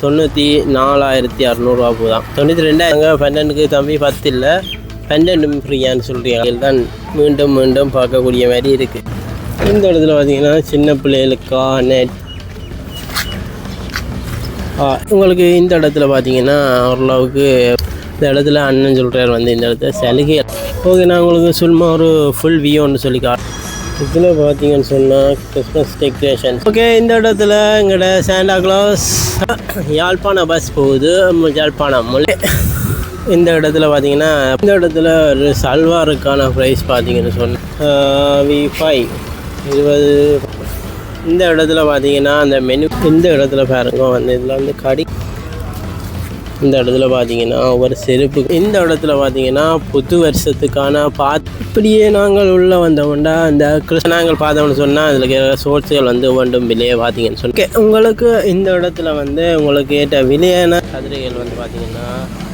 தொண்ணூற்றி நாலாயிரத்தி அறநூறுவா போதான் தொண்ணூற்றி ரெண்டாயிரங்க பன்னெண்டுக்கு தம்பி பத்து இல்லை. பன்னெண்டு ஃப்ரீயான்னு சொல்கிறீங்க தான் மீண்டும் மீண்டும் பார்க்கக்கூடிய மாதிரி இருக்குது இந்த இடத்துல பார்த்தீங்கன்னா சின்ன பிள்ளைகளுக்கான ஆ, உங்களுக்கு இந்த இடத்துல பார்த்தீங்கன்னா ஓரளவுக்கு இந்த இடத்துல அண்ணன் சொல்கிறார் வந்து இந்த இடத்துல சலுகை ஓகே நான் உங்களுக்கு சும்மா ஒரு ஃபுல் வியூன்னு சொல்லி கா இதில் பார்த்தீங்கன்னு சொன்னால் கிறிஸ்மஸ் டெக்கரேஷன் ஓகே இந்த இடத்துல எங்களோட சாண்டா கிளாஸ் யாழ்ப்பாண பஸ் போகுது. யாழ்ப்பாணம் இந்த இடத்துல பார்த்தீங்கன்னா இந்த இடத்துல ஒரு சல்வாருக்கான ப்ரைஸ் பார்த்தீங்கன்னு சொன்னால் வி ஃபைவ் இருபது. இந்த இடத்துல பார்த்தீங்கன்னா அந்த மெனு இந்த இடத்துல பாருங்க வந்து இதில் வந்து கடி இந்த இடத்துல பார்த்தீங்கன்னா ஒரு செருப்பு. இந்த இடத்துல பார்த்தீங்கன்னா புது வருஷத்துக்கான பாத் இப்படியே நாங்கள் உள்ளே வந்தோம்னா இந்த கிருஷ்ணாங்கள் பார்த்தோம்னு சொன்னால் அதில் இருக்கிற சோர்ஸுகள் வந்து ஒன்றும் விலையை பார்த்தீங்கன்னு சொன்ன. உங்களுக்கு இந்த இடத்துல வந்து உங்களுக்கு ஏற்ற விலையான கதிரைகள் வந்து பார்த்தீங்கன்னா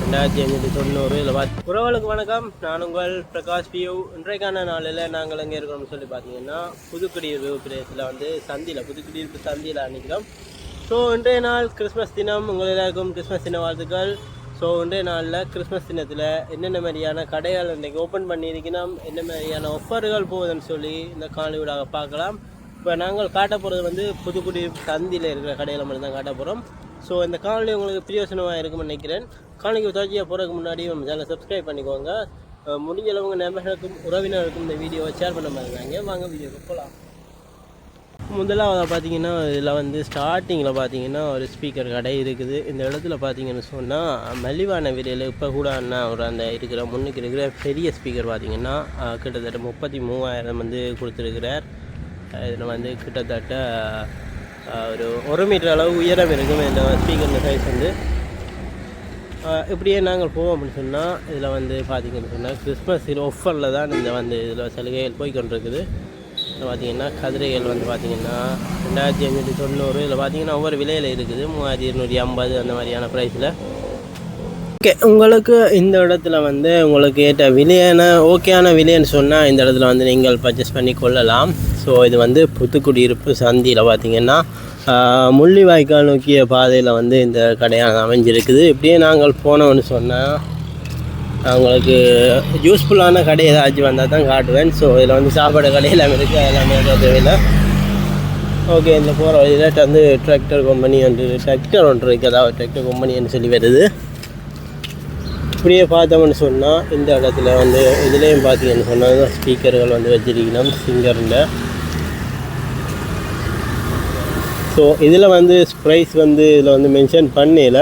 ரெண்டாயிரத்தி ஐநூற்றி தொண்ணூறு இல்லை பார்த்து உறவுகளுக்கு வணக்கம். நான் உங்கள் பிரகாஷ் பியூ இன்றைக்கான நாளில் நாங்கள் எங்கே இருக்கிறோம்னு சொல்லி பார்த்தீங்கன்னா புதுக்குடியிருப்பு பிரதேசத்தில் வந்து சந்தியில் புதுக்குடியிருப்பு சந்தியில் அன்றைக்கிறோம் ஸோ இன்றைய நாள் கிறிஸ்மஸ் தினம். உங்கள் எல்லாருக்கும் கிறிஸ்மஸ் தின வாழ்த்துக்கள். ஸோ இன்றைய நாளில் கிறிஸ்மஸ் தினத்தில் என்னென்ன மாதிரியான கடைகள் இன்றைக்கி ஓப்பன் பண்ணியிருக்கணும் என்ன மாதிரியான ஒஃபர்கள் போகுதுன்னு சொல்லி இந்த காணொலியூடாக பார்க்கலாம். இப்போ நாங்கள் காட்ட போகிறது வந்து புதுக்குடி சந்தியில் இருக்கிற கடையில் மட்டும்தான் காட்ட போகிறோம் ஸோ இந்த காணொலி உங்களுக்கு பிரியோசனமாக இருக்கும்னு நினைக்கிறேன். காணொலிக்கு தொடர்ச்சியாக போகிறதுக்கு முன்னாடி நம்ம சேனலை சப்ஸ்கிரைப் பண்ணிக்கோங்க. முடிஞ்சளவுங்க முடிஞ்ச நண்பர்களுக்கும் உறவினருக்கும் இந்த வீடியோவை ஷேர் பண்ண மாதிரி வாங்க வீடியோக்கு போகலாம் முதலாவது பார்த்தீங்கன்னா இதில் வந்து ஸ்டார்டிங்கில் பார்த்தீங்கன்னா ஒரு ஸ்பீக்கர் கடை இருக்குது. இந்த இடத்துல பார்த்தீங்கன்னு சொன்னால் மலிவான விலையில் இப்போ கூட என்ன ஒரு அந்த இருக்கிற முன்னுக்கு இருக்கிற பெரிய ஸ்பீக்கர் பார்த்தீங்கன்னா கிட்டத்தட்ட முப்பத்தி மூவாயிரம் வந்து கொடுத்துருக்கிறார். இதில் வந்து கிட்டத்தட்ட ஒரு ஒரு மீட்டர் அளவு உயரம் இருக்கும் இந்த ஸ்பீக்கர் சைஸ் வந்து. இப்படியே நாங்கள் போவோம் அப்படின்னு சொன்னால் இதில் வந்து பார்த்தீங்கன்னு சொன்னால் கிறிஸ்மஸ் ஆஃபரில் தான் இந்த வந்து இதில் சலுகைகள் போய் கொண்டிருக்குது. இதில் பார்த்தீங்கன்னா கதிரைகள் வந்து பார்த்தீங்கன்னா ரெண்டாயிரத்தி ஐநூற்றி தொண்ணூறு இதில் பார்த்தீங்கன்னா ஒவ்வொரு விலையில் இருக்குது. மூவாயிரத்தி இருநூற்றி ஐம்பது அந்த மாதிரியான ப்ரைஸில் ஓகே உங்களுக்கு இந்த இடத்துல வந்து உங்களுக்கு ஏற்ற விலையான ஓகேயான விலைன்னு சொன்னால் இந்த இடத்துல வந்து நீங்கள் பர்ச்சேஸ் பண்ணி கொள்ளலாம். ஸோ இது வந்து புத்துக்குடியிருப்பு சந்தியில் பார்த்தீங்கன்னா முள்ளிவாய்க்கால் நோக்கிய பாதையில் வந்து இந்த கடையானது அமைஞ்சிருக்குது. இப்படியே நாங்கள் போனோம்னு சொன்னால் அவங்களுக்கு யூஸ்ஃபுல்லான கடை ஏதாச்சும் வந்தால் தான் காட்டுவேன். ஸோ இதில் வந்து சாப்பாடு கடை எல்லாமே இருக்குது எல்லாமே தேவையில்லை. ஓகே இந்த போகிற வழியில் வந்து டிராக்டர் கம்பெனி வந்து டிராக்டர் ஒன்று இருக்குது அதாவது டிராக்டர் கம்பெனின்னு சொல்லி வருது. இப்படியே பார்த்தோம்னு சொன்னால் இந்த இடத்துல வந்து இதுலேயும் பார்த்தீங்கன்னு சொன்னால் ஸ்பீக்கர்கள் வந்து வச்சிருக்கணும். சிங்கரில் ஸோ இதில் வந்து ப்ரைஸ் வந்து இதில் வந்து மென்ஷன் பண்ணல.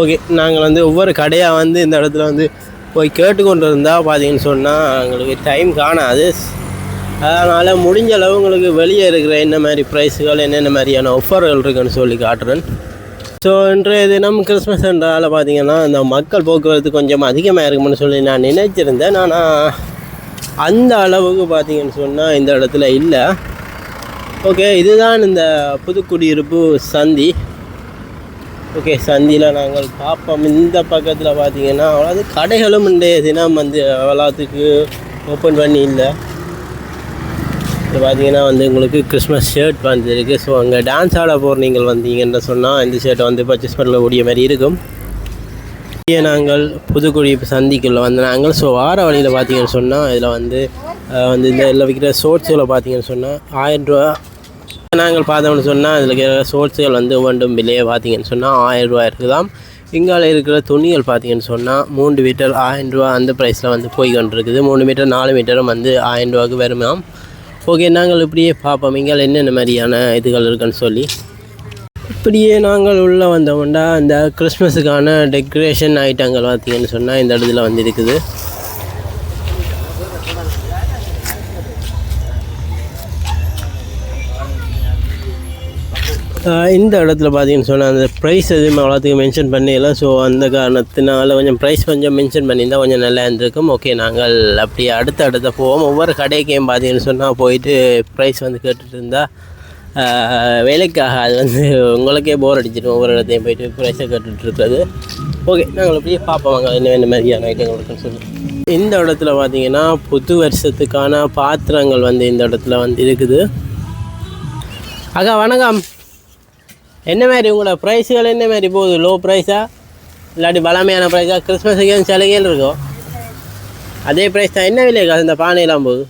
ஓகே நாங்கள் வந்து ஒவ்வொரு கடையாக வந்து இந்த இடத்துல வந்து போய் கேட்டுக்கொண்டு இருந்தால் பார்த்தீங்கன்னு சொன்னால் எங்களுக்கு டைம் காணாது. அதனால் முடிஞ்ச அளவு உங்களுக்கு வெளியே இருக்கிற என்ன மாதிரி ப்ரைஸுகள் என்னென்ன மாதிரியான ஆஃபர்கள் இருக்குன்னு சொல்லி காட்டுறேன். ஸோ இன்றைய தினம் கிறிஸ்மஸ் என்றால் பார்த்தீங்கன்னா இந்த மக்கள் போக்குவரத்து கொஞ்சம் அதிகமாக இருக்கும்னு சொல்லி நான் நினைச்சிருந்தேன். ஆனால் அந்த அளவுக்கு பார்த்தீங்கன்னு சொன்னால் இந்த இடத்துல இல்லை. ஓகே இதுதான் இந்த புதுக்குடியிருப்பு சந்தி. ஓகே சந்தியில் நாங்கள் பார்ப்போம். இந்த பக்கத்தில் பார்த்தீங்கன்னா அவ்வளோ கடைகளும் இன்றைய தினம் வந்து அவ்வளோத்துக்கு ஓப்பன் பண்ணி இல்லை. இது பார்த்தீங்கன்னா வந்து உங்களுக்கு கிறிஸ்மஸ் ஷர்ட் வந்துருக்கு. ஸோ அங்கே டான்ஸ் ஆட போகிற நீங்கள் வந்தீங்கன்னு சொன்னால் இந்த ஷர்ட்டை வந்து பர்ச்சேஸ் பண்ணக்கூடிய மாதிரி இருக்கும். இங்கே நாங்கள் புதுக்குடி சந்திக்குள்ளே வந்து நாங்கள் ஸோ வார வழியில் பார்த்தீங்கன்னு சொன்னால் இதில் வந்து வந்து இந்த இதில் விற்கிற சோட்ஸுகளை பார்த்தீங்கன்னு சொன்னால் ஆயிரம் ரூபா நாங்கள் பார்த்தோம்னு சொன்னால் இதில் இருக்கிற சோர்ஸுகள் வந்து ஒவ்வொன்றும் விலையை பார்த்தீங்கன்னு சொன்னால் ஆயிரம் ரூபா இருக்குதாம். இங்கால இருக்கிற துணிகள் பார்த்தீங்கன்னு சொன்னால் மூன்று மீட்டர் ஆயிரம் ரூபா அந்த ப்ரைஸில் வந்து போய் கொண்டிருக்குது மூணு மீட்டர் நாலு மீட்டரும் வந்து ஆயிரம் ரூபாய்க்கு வருமாம். ஓகே நாங்கள் இப்படியே பார்ப்போம். இங்கால என்னென்ன மாதிரியான இதுகள் இருக்குன்னு சொல்லி. இப்படியே நாங்கள் உள்ளே வந்தோம்னா இந்த கிறிஸ்மஸுக்கான டெக்கரேஷன் ஐட்டங்கள் பார்த்தீங்கன்னு சொன்னால் இந்த இடத்துல வந்து இருக்குது. இந்த இடத்துல பார்த்தீங்கன்னு சொன்னால் அந்த ப்ரைஸ் எதுவுமே அவ்வளோத்துக்கு மென்ஷன் பண்ணல. ஸோ அந்த காரணத்தினால கொஞ்சம் ப்ரைஸ் கொஞ்சம் மென்ஷன் பண்ணியிருந்தால் கொஞ்சம் நல்லா இருந்திருக்கும். ஓகே நாங்கள் அப்படியே அடுத்த அடுத்த போவோம். ஒவ்வொரு கடைக்கையும் பார்த்தீங்கன்னு சொன்னால் போயிட்டு ப்ரைஸ் வந்து கேட்டுட்டு இருந்தால் வேலைக்காக அது வந்து உங்களுக்கே போர் அடிச்சிடும். ஒவ்வொரு இடத்தையும் போயிட்டு ப்ரைஸை கேட்டுட்டு இருக்கிறது. ஓகே நாங்கள் அப்படியே பார்ப்போம். வாங்க என்ன என்ன மாதிரியான ஐட்டங்கள் இருக்குன்னு சொல்லி இந்த இடத்துல பார்த்தீங்கன்னா புது வருஷத்துக்கான பாத்திரங்கள் வந்து இந்த இடத்துல வந்து இருக்குது. அக்கா வணக்கம். என்ன மாதிரி உங்களோட ப்ரைஸுகள் என்ன மாதிரி போகுது? லோ ப்ரைஸா இல்லாட்டி பலமையான ப்ரைஸா கிறிஸ்மஸுக்கு எதுவும் சலுகைகள் இருக்கும் அதே ப்ரைஸ் தான் என்ன விலை காசு இந்த பானையெல்லாம் போகுது?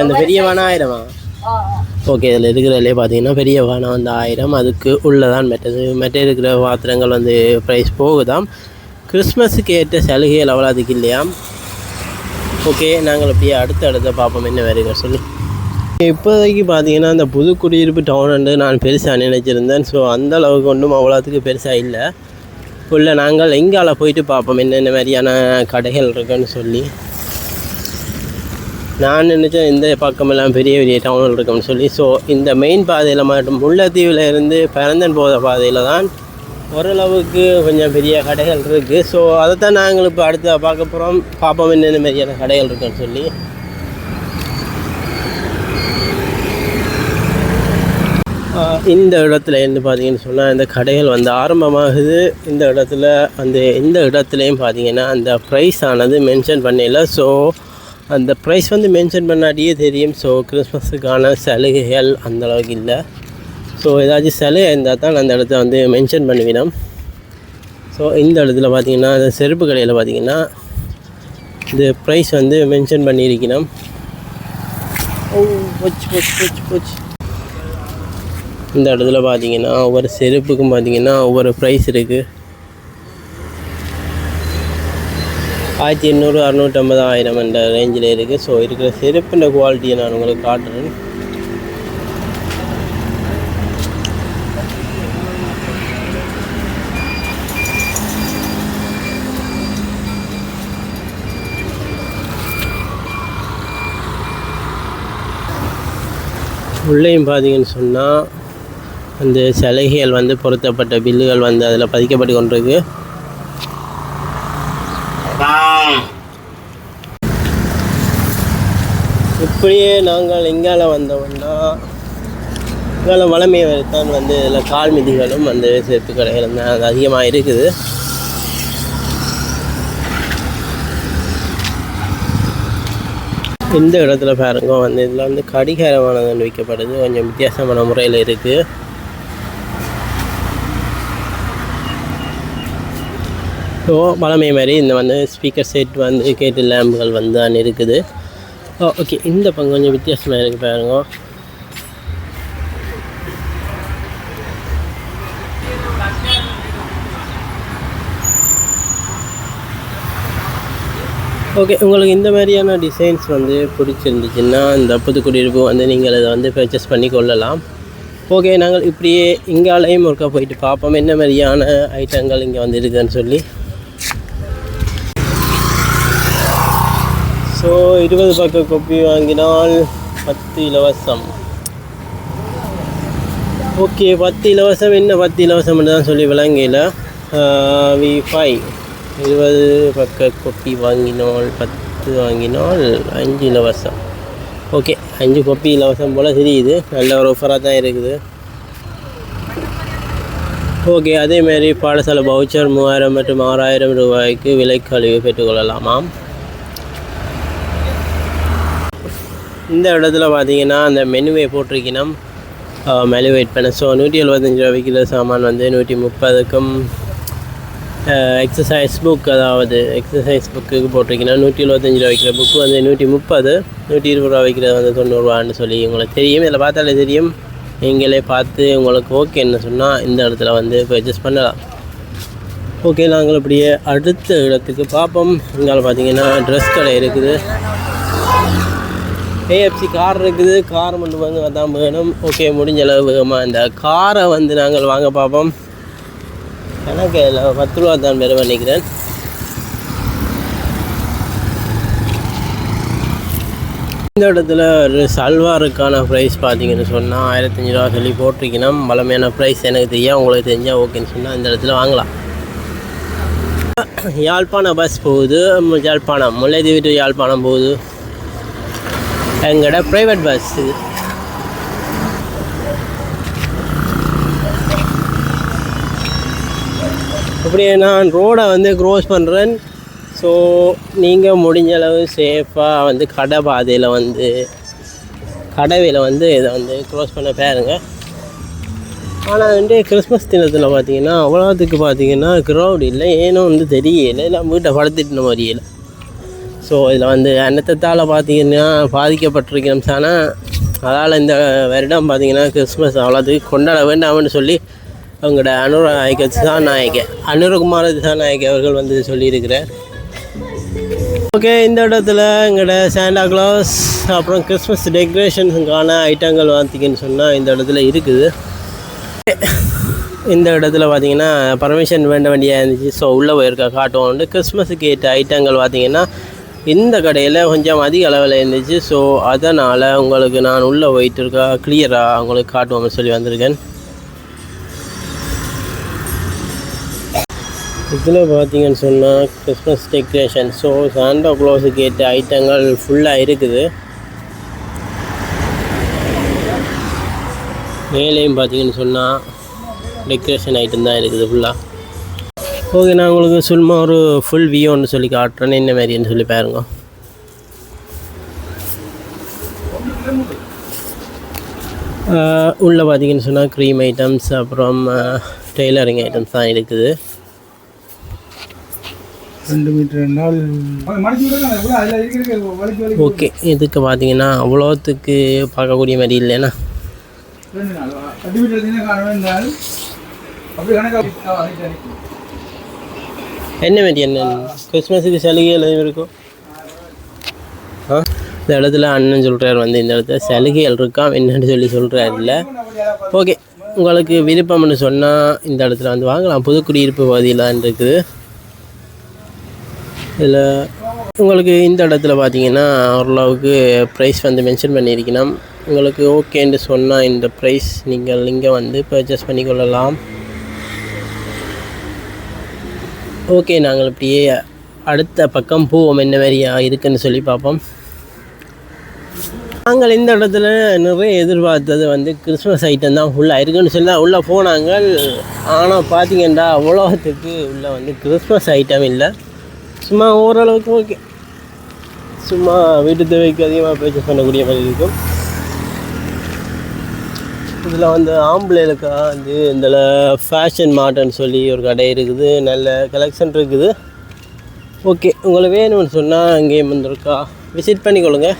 அந்த பெரிய வானம் ஆயிரமா? ஓகே இதில் இருக்கிறதுலே பார்த்தீங்கன்னா பெரிய வானம் வந்து ஆயிரம். அதுக்கு உள்ளதான் மெட்டது மெட்ட இருக்கிற பாத்திரங்கள் வந்து ப்ரைஸ் போகுதாம். கிறிஸ்மஸுக்கு ஏற்ற சலுகைகள் அவ்வளோ அதுக்கு இல்லையாம். ஓகே நாங்கள் அப்படியே அடுத்த அடுத்த பார்ப்போம். என்ன வேறு சொல்லி. இப்போதைக்கு பார்த்தீங்கன்னா அந்த புது குடியிருப்பு டவுன் வந்து நான் பெருசாக நினைச்சிருந்தேன். ஸோ அந்த அளவுக்கு ஒன்றும் அவ்வளோத்துக்கு பெருசாக இல்லை. உள்ள நாங்கள் எங்கால போயிட்டு பார்ப்போம் என்னென்ன மாதிரியான கடைகள் இருக்குன்னு சொல்லி. நான் நினச்சேன் இந்த பக்கமெல்லாம் பெரிய பெரிய டவுன்கள் இருக்குன்னு சொல்லி. ஸோ இந்த மெயின் பாதையில் மட்டும் முல்லைத்தீவில் இருந்து பிறந்தன் போகிற பாதையில் தான் ஓரளவுக்கு கொஞ்சம் பெரிய கடைகள் இருக்குது ஸோ அதை தான் நாங்கள் இப்போ அடுத்த பார்க்க போகிறோம் பார்ப்போம் என்னென்ன மாதிரியான கடைகள் இருக்குன்னு சொல்லி. இந்த இடத்துல என்ன பார்த்தீங்கன்னு சொன்னால் இந்த கடைகள் வந்து ஆரம்பமாகுது. இந்த இடத்துல அந்த இந்த இடத்துலையும் பார்த்தீங்கன்னா அந்த ப்ரைஸ் ஆனது மென்ஷன் பண்ணல. ஸோ அந்த ப்ரைஸ் வந்து மென்ஷன் பண்ணாடியே தெரியும். ஸோ கிறிஸ்மஸுக்கான சலுகைகள் அந்த அளவுக்கு இல்லை. ஸோ ஏதாச்சும் சலுகை இருந்தால் தான் அந்த இடத்த வந்து மென்ஷன் பண்ணுவினோம். ஸோ இந்த இடத்துல பார்த்தீங்கன்னா அந்த செருப்பு கடையில் பார்த்தீங்கன்னா இந்த ப்ரைஸ் வந்து மென்ஷன் பண்ணியிருக்கணும் ஓ போச்சு போச்சு போச்சு போச்சு. இந்த இடத்துல பார்த்தீங்கன்னா ஒவ்வொரு செருப்புக்கும் பார்த்தீங்கன்னா ஒவ்வொரு ப்ரைஸ் இருக்குது ஆயிரத்தி எண்ணூறு அறநூற்றம்பது ஆயிரம் என்ற ரேஞ்சில் இருக்குது ஸோ இருக்கிற செருப்புன்ற குவாலிட்டியை நான் உங்களுக்கு காட்டுறேன். உள்ளேயும் பார்த்தீங்கன்னு சொன்னால் அந்த சலுகைகள் வந்து பொருத்தப்பட்ட பில்லுகள் வந்து அதில் பதிக்கப்பட்டு கொண்டிருக்கு. இப்படியே நாங்கள் எங்கால வந்தோம்னா இங்கால வளமை தான் வந்து இதில் கால் மிதிகளும் அந்த செருப்பு கடைகளும் தான் அது அதிகமாக இருக்குது. இந்த இடத்துல பாருங்க வந்து இதில் வந்து கடிகாரமானது வைக்கப்படுது. கொஞ்சம் வித்தியாசமான முறையில் இருக்குது ஸோ பழமை மாதிரி இந்த வந்து ஸ்பீக்கர் செட் வந்து கேட்டு லேம்புகள் வந்து தான் இருக்குது. ஓ ஓகே இந்த பங்கு கொஞ்சம் வித்தியாசமாக இருக்குது பாருங்க. ஓகே உங்களுக்கு இந்த மாதிரியான டிசைன்ஸ் வந்து பிடிச்சிருந்துச்சுன்னா இந்த புது குடியிருப்பு வந்து நீங்கள் அதை வந்து பர்ச்சேஸ் பண்ணி கொள்ளலாம். ஓகே நாங்கள் இப்படியே இங்காலையும் ஒருக்கா போயிட்டு பார்ப்போம் என்ன மாதிரியான ஐட்டங்கள் இங்கே வந்து இருக்குதுன்னு சொல்லி. ஸோ இருபது பக்க கொப்பி வாங்கினால் பத்து இலவசம். ஓகே பத்து இலவசம். என்ன பத்து இலவசம்னு தான் சொல்லி விளங்கல வி ஃபைவ் இருபது பக்க கொப்பி வாங்கினால் பத்து வாங்கினால் அஞ்சு இலவசம். ஓகே அஞ்சு கொப்பி இலவசம் போல் தெரியுது. நல்ல ஒரு ஆஃபராக தான் இருக்குது. ஓகே அதேமாரி பாடசாலை பவுச்சர் மூவாயிரம் மற்றும் ஆறாயிரம் ரூபாய்க்கு விலை கழிவு பெற்றுக்கொள்ளலாமாம் இந்த இடத்துல பார்த்தீங்கன்னா அந்த மெனுவை போட்டிருக்கணும். மெலுவேட் பண்ண. ஸோ நூற்றி எழுபத்தஞ்சி ரூபா விற்கிற சாமான் வந்து நூற்றி முப்பதுக்கும் எக்ஸசைஸ் புக் அதாவது எக்ஸசைஸ் புக்குக்கு போட்டிருக்கீங்கன்னா நூற்றி எழுபத்தஞ்சி ரூபா வைக்கிற புக்கு வந்து நூற்றி முப்பது நூற்றி இருபது ரூபா வைக்கிறது வந்து தொண்ணூறுரூவான்னு சொல்லி உங்களுக்கு தெரியும். இதில் பார்த்தாலே தெரியும். நீங்களே பார்த்து உங்களுக்கு ஓகேன்னு சொன்னால் இந்த இடத்துல வந்து பர்ச்சேஸ் பண்ணலாம். ஓகே நாங்கள் அப்படியே அடுத்த இடத்துக்கு பார்ப்போம். இங்கே பார்த்தீங்கன்னா ட்ரெஸ் கடை இருக்குது. ஏஎஃப்சி கார் இருக்குது. கார் மட்டும் வந்து வந்தால் வேணும். ஓகே முடிஞ்ச அளவு வேகமாக இந்த காரை வந்து நாங்கள் வாங்க பார்ப்போம். எனக்கு இதில் பத்து ரூபா தான் பெற பண்ணிக்கிறேன். இந்த இடத்துல ஒரு சல்வாருக்கான ப்ரைஸ் பார்த்தீங்கன்னு சொன்னால் ஆயிரத்தஞ்சு ரூபா சொல்லி போட்டிருக்கணும். பலமையான ப்ரைஸ் எனக்கு தெரியும். உங்களுக்கு தெரிஞ்சால் ஓகேன்னு சொன்னால் இந்த இடத்துல வாங்கலாம். யாழ்ப்பாணம் பஸ் போகுது. யாழ்ப்பாணம். முல்லைத்தீவு டு யாழ்ப்பாணம் போகுது. எங்கட ப்ரைவேட் பஸ் இது இப்படி நான் ரோடை வந்து க்ரோஸ் பண்ணுறேன் ஸோ நீங்கள் முடிஞ்ச அளவு சேஃபாக வந்து கடை பாதையில் வந்து கடவையில் வந்து இதை வந்து க்ளோஸ் பண்ண பாருங்க. ஆனால் வந்து கிறிஸ்மஸ் தினத்தில் பார்த்தீங்கன்னா அவ்வளோத்துக்கு பார்த்தீங்கன்னா க்ரௌட் இல்லை. ஏனோ வந்து தெரியலை. இல்லை வீட்டை படுத்துட்டு மாதிரி இல்லை. ஸோ இதில் வந்து அன்னத்தத்தால் பார்த்தீங்கன்னா பாதிக்கப்பட்டிருக்கிறோம் ஆனால் அதால் இந்த வருடம் பார்த்தீங்கன்னா கிறிஸ்மஸ் அவ்வளோத்துக்கு கொண்டாட வேண்டாம்னு சொல்லி அவங்களோட அனுராயக திசாநாயக அனுரகுமார திசாநாயக அவர்கள் வந்து சொல்லியிருக்கிறார். ஓகே இந்த இடத்துல எங்களோட சாண்டா கிளாஸ் அப்புறம் கிறிஸ்மஸ் டெக்கரேஷன்ஸுக்கான ஐட்டங்கள் பார்த்தீங்கன்னு சொன்னால் இந்த இடத்துல இருக்குது. இந்த இடத்துல பார்த்தீங்கன்னா பர்மிஷன் வேண்ட வேண்டிய இருந்துச்சு. ஸோ உள்ளே போயிருக்கா காட்டுவோம் கிறிஸ்மஸுக்கு ஏற்ற ஐட்டங்கள் பார்த்தீங்கன்னா இந்த கடையில் கொஞ்சம் அதிக அளவில் இருந்துச்சு. ஸோ அதனால் உங்களுக்கு நான் உள்ளே போயிட்டு இருக்கா கிளியராக உங்களுக்கு காட்டுவோம்னு சொல்லி வந்திருக்கேன். இதில் பார்த்தீங்கன்னு சொன்னால் கிறிஸ்மஸ் டெக்கரேஷன் ஸோ சாண்டா க்ளோஸுக்கு ஏற்ற ஐட்டங்கள் ஃபுல்லாக இருக்குது. மேலேயும் பார்த்தீங்கன்னு சொன்னால் டெக்கரேஷன் ஐட்டம் தான் இருக்குது ஃபுல்லாக ஓகே நான் உங்களுக்கு சும்மா ஒரு ஃபுல் வியூன்னு சொல்லி காட்டுறேன். என்ன மாதிரின்னு சொல்லி பாருங்க. உள்ளே பார்த்தீங்கன்னு சொன்னால் க்ரீம் ஐட்டம்ஸ் அப்புறம் டெய்லரிங் ஐட்டம்ஸ் தான் இருக்குது. ரெண்டு மீட்டர் நாள் ஓகே இதுக்கு பார்த்தீங்கன்னா அவ்வளோத்துக்கு பார்க்கக்கூடிய மாதிரி நாள். அப்படி கணக்காக என்ன மாதிரி என்ன? கிறிஸ்மஸுக்கு சலுகை எதுவும் இருக்கும் ஆ? இந்த இடத்துல அண்ணன் சொல்கிறார் வந்து இந்த இடத்துல சலுகைகள் இருக்காம் என்னன்னு சொல்லி சொல்கிறார் இல்லை ஓகே உங்களுக்கு விருப்பம்னு சொன்னால் இந்த இடத்துல வந்து வாங்கலாம். புது குடியிருப்பு பகுதியில் தான் இருக்குது. இதில் உங்களுக்கு இந்த இடத்துல பார்த்தீங்கன்னா ஓரளவுக்கு ப்ரைஸ் வந்து மென்ஷன் பண்ணியிருக்கணும். உங்களுக்கு ஓகேன்னு சொன்னால் இந்த ப்ரைஸ் நீங்கள் இங்கே வந்து பர்ச்சேஸ் பண்ணிக்கொள்ளலாம். ஓகே நாங்கள் இப்படியே அடுத்த பக்கம் போவோம். என்ன மாதிரியா இருக்குன்னு சொல்லி பார்ப்போம். நாங்கள் இந்த இடத்துல நிறைய எதிர்பார்த்தது வந்து கிறிஸ்மஸ் ஐட்டம் தான் ஃபுல்லாக இருக்குன்னு சொல்லி தான் உள்ளே போனாங்க. ஆனால் பார்த்தீங்கன்னா உலகத்துக்கு உள்ளே வந்து கிறிஸ்மஸ் ஐட்டம் இல்லை. சும்மா ஓரளவுக்கு ஓகே. சும்மா வீட்டு தேவைக்கு அதிகமாக பர்ச்சேஸ் பண்ணக்கூடிய மாதிரி இருக்கும். இதில் வந்து ஆம்பளைகளுக்கா வந்து இதில் ஃபேஷன் மார்ட்னு சொல்லி ஒரு கடை இருக்குது நல்ல கலெக்ஷன் இருக்குது. ஓகே உங்களுக்கு வேணும்னு சொன்னால் அங்கேயும் வந்திருக்கா. விசிட் பண்ணிக்கொள்ளுங்க.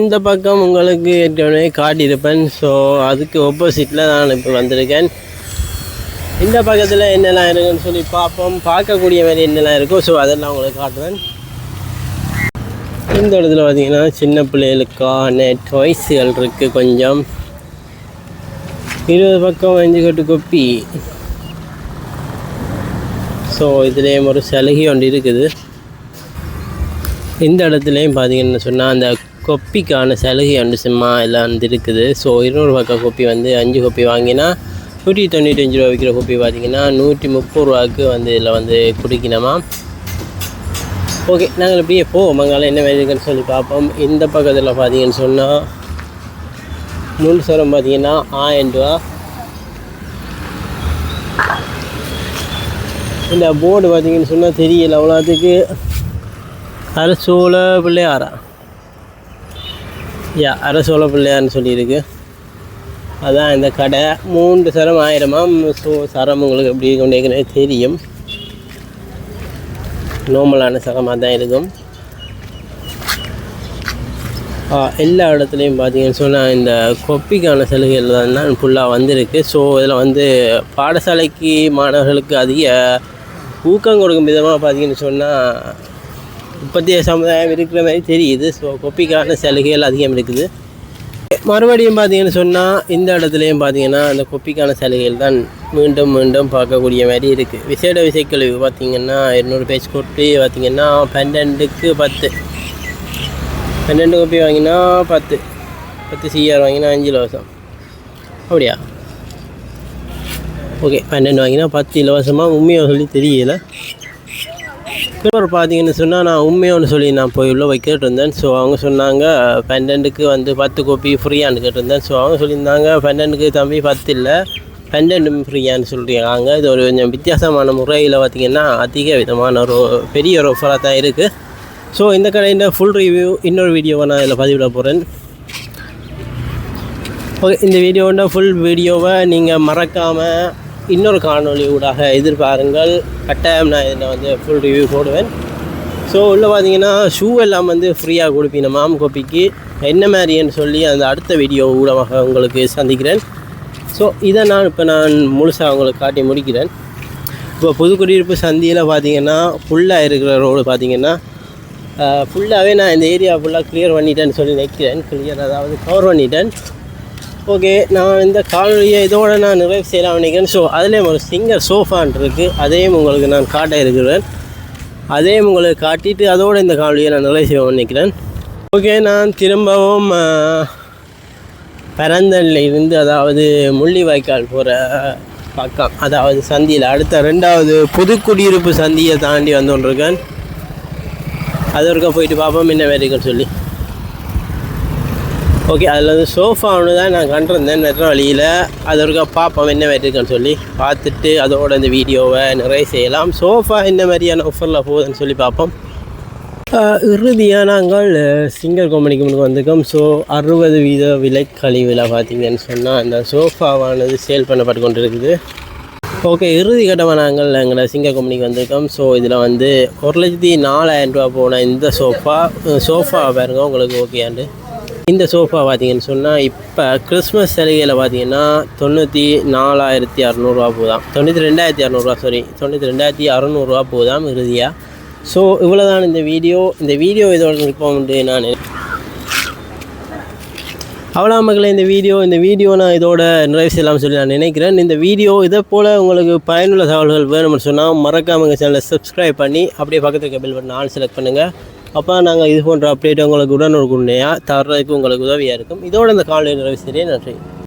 இந்த பக்கம் உங்களுக்கு ஏற்கனவே காட்டியிருப்பேன். ஸோ அதுக்கு ஆப்போசிட்டில் நான் இப்போ வந்திருக்கேன். இந்த பக்கத்தில் என்னெல்லாம் இருக்குன்னு சொல்லி பார்ப்போம். பார்க்கக்கூடிய மாதிரி என்னெல்லாம் இருக்கோ ஸோ அதெல்லாம் உங்களுக்கு காட்டுவேன். இந்த இடத்துல பார்த்தீங்கன்னா சின்ன பிள்ளைகளுக்கான டாய்ஸுகள் இருக்குது கொஞ்சம். இருபது பக்கம் அஞ்சு கட்டு கொப்பி. ஸோ இதுலேயும் ஒரு சலுகை ஒன்று இருக்குது. இந்த இடத்துலையும் பார்த்தீங்கன்னு சொன்னால் அந்த கொப்பிக்கான சலுகை ஒன்று சும்மா எல்லாம் வந்து இருக்குது ஸோ இருநூறு பக்கம் கொப்பி வந்து அஞ்சு கொப்பி வாங்கினா நூற்றி தொண்ணூத்தஞ்சு ரூபா விற்கிற கொப்பி பார்த்தீங்கன்னா நூற்றி முப்பது ரூபாய்க்கு வந்து இதில் வந்து குடிக்கணுமா? ஓகே நாங்கள் இப்படியே போவோம். அங்கால என்ன மாதிரி இருக்குன்னு சொல்லி பார்ப்போம். இந்த பக்கத்தில் பார்த்தீங்கன்னு சொன்னால் முள் சரம் பார்த்தீங்கன்னா ஆயிரம் ரூபா இந்த போர்டு பார்த்தீங்கன்னு சொன்னால் தெரியல அவ்வளோத்துக்கு. அரசோல பிள்ளையாரா? யா அரசோல பிள்ளையார்னு சொல்லியிருக்கு. அதான் இந்த கடை. மூன்று சரம் ஆயிரமாம் ஸோ சரம் உங்களுக்கு எப்படி கொண்டே தெரியும். நார்மலான சகமாக தான் இருக்கும் எல்லா இடத்துலையும் பார்த்தீங்கன்னு சொன்னால் இந்த கொப்பிக்கான சலுகைகள் தான் ஃபுல்லாக வந்திருக்கு. ஸோ இதில் வந்து பாடசாலைக்கு மாணவர்களுக்கு அதிக ஊக்கம் கொடுக்கும் விதமாக பார்த்தீங்கன்னு சொன்னால் இப்போத்திய சமுதாயம் இருக்கிற மாதிரி தெரியுது. ஸோ கொப்பிக்கான சலுகைகள் அதிகம் இருக்குது. மறுபடியும் பார்த்தீங்கன்னு சொன்னால் இந்த இடத்துலையும் பார்த்தீங்கன்னா அந்த கொப்பிக்கான சலுகைகள் தான் மீண்டும் மீண்டும் பார்க்கக்கூடிய மாதிரி இருக்குது விசேட விசைக்கழிவு பார்த்தீங்கன்னா இருநூறு பேஜ் கொப்பி பார்த்திங்கன்னா பன்னெண்டுக்கு பத்து. பன்னெண்டு கோப்பி வாங்கினா பத்து. பத்து சிஆர் வாங்கினா அஞ்சு இலவசம். அப்படியா? ஓகே பன்னெண்டு வாங்கினா பத்து இலவசமாக உண்மையாக சொல்லி தெரியலை. அப்புறம் பார்த்தீங்கன்னு சொன்னால் நான் உண்மையோன்னு சொல்லி நான் போய் உள்ளே போய் கேட்டிருந்தேன். ஸோ அவங்க சொன்னாங்க பன்னெண்டுக்கு வந்து பத்து கோப்பி ஃப்ரீயான்னு கேட்டிருந்தேன். ஸோ அவங்க சொல்லியிருந்தாங்க பன்னெண்டுக்கு தம்பி பத்து இல்லை பன்னெண்டு ஃப்ரீயான்னு சொல்லியிருக்காங்க. இது ஒரு கொஞ்சம் வித்தியாசமான முறையில் பார்த்தீங்கன்னா அதிக விதமான ஒரு பெரிய ஒரு ஆஃபராக தான் இருக்குது ஸோ இந்த கடையின் ஃபுல் ரிவ்யூ இன்னொரு வீடியோவை நான் இதில் பதிவிட போகிறேன் ஓகே இந்த வீடியோட ஃபுல் வீடியோவை நீங்கள் மறக்காமல் இன்னொரு காணொளி ஊடாக எதிர்பாருங்கள். கட்டாயம் நான் இதில் வந்து ஃபுல் ரிவ்யூ போடுவேன். ஸோ உள்ளே பார்த்தீங்கன்னா ஷூ எல்லாம் வந்து ஃப்ரீயாக கொடுப்பீங்க மாம் கோப்பிக்கு என்ன மாதிரின்னு சொல்லி அந்த அடுத்த வீடியோ ஊடமாக உங்களுக்கு சந்திக்கிறேன். ஸோ இதை நான் இப்போ நான் முழுசாக உங்களுக்கு காட்டி முடிக்கிறேன். இப்போ புதுக்குடியிருப்பு சந்தியில் பார்த்தீங்கன்னா ஃபுல்லாக இருக்கிற ரோடு பார்த்தீங்கன்னா ஃபுல்லாகவே நான் இந்த ஏரியா ஃபுல்லாக க்ளியர் பண்ணிட்டேன்னு சொல்லி நிற்கிறேன் கிளியர் அதாவது கவர் பண்ணிட்டேன். ஓகே நான் இந்த காணொலியை இதோடு நான் நிறைவு செய்யலாம் நினைக்கிறேன். ஸோ அதுலேயும் ஒரு சிங்கர் சோஃபான் இருக்குது அதையும் உங்களுக்கு நான் காட்ட இருக்கிறேன். அதையும் உங்களுக்கு காட்டிட்டு அதோட இந்த காணொலியை நான் நிறைவு செய்ய நினைக்கிறேன். ஓகே நான் திரும்பவும் பரந்தனில் இருந்து அதாவது முள்ளிவாய்க்கால் போகிற பக்கம் அதாவது சந்தியில் அடுத்த ரெண்டாவது புது குடியிருப்பு சந்தியை தாண்டி வந்து கொண்டிருக்கேன். அது ஒருக்கா போயிட்டு பார்ப்போம் என்ன வேலைக்குன்னு சொல்லி. ஓகே அதில் வந்து சோஃபா ஒன்று தான் நான் கண்டிருந்தேன் நெற்ற வழியில் அது ஒருக்கா பார்ப்போம் என்ன மாதிரி இருக்குன்னு சொல்லி பார்த்துட்டு அதோட இந்த வீடியோவை நிறைய செய்யலாம். சோஃபா என்ன மாதிரியான ஆஃபரில் போகுதுன்னு சொல்லி பார்ப்போம். இறுதியாக நாங்கள் சிங்கர் கம்பெனிக்கு முன்னுக்கு வந்திருக்கோம். ஸோ அறுபது வீத விலை கழிவில் பார்த்தீங்கன்னு சொன்னால் அந்த சோஃபாவானது சேல் பண்ணப்பட்டு கொண்டு இருக்குது ஓகே இறுதி கட்டமாக நாங்கள் எங்களை சிங்கர் கம்பெனிக்கு வந்திருக்கோம். ஸோ இதில் வந்து ஒரு லட்சத்தி நாலாயிரம் ரூபா போன இந்த சோஃபா சோஃபா பாருங்க உங்களுக்கு ஓகேயாண்டு இந்த சோஃபா பார்த்தீங்கன்னு சொன்னால் இப்போ கிறிஸ்மஸ் சலுகையில் பார்த்தீங்கன்னா தொண்ணூற்றி நாலாயிரத்தி அறநூறுவா போதாம் தொண்ணூற்றி ரெண்டாயிரத்தி அறநூறுவா சாரி தொண்ணூற்றி ரெண்டாயிரத்தி அறநூறுவா போதாம் இறுதியாக ஸோ இவ்வளோதான் இந்த வீடியோ. இந்த வீடியோ இதோட நிற்போம் உண்டு நான் அவ்வளோ மக்களை இந்த வீடியோ இந்த வீடியோ நான் இதோட நிறைவு செய்யலாம்னு சொல்லி நான் நினைக்கிறேன். இந்த வீடியோ இதை போல் உங்களுக்கு பயனுள்ள தகவல்கள் வேணும்னு சொன்னால் மறக்காம எங்கள் சேனலை சப்ஸ்கிரைப் பண்ணி அப்படியே பக்கத்தில் இருக்க பெல் பட்டன் ஆன் செலக்ட் பண்ணுங்கள் அப்போ நாங்கள் இது போன்ற அப்டேட் உங்களுக்கு உடனுக்குடனேயாக தர்றதுக்கு உங்களுக்கு உதவியாக இருக்கும். இதோட இந்த காலையில் நிறைவு சரியே நன்றி.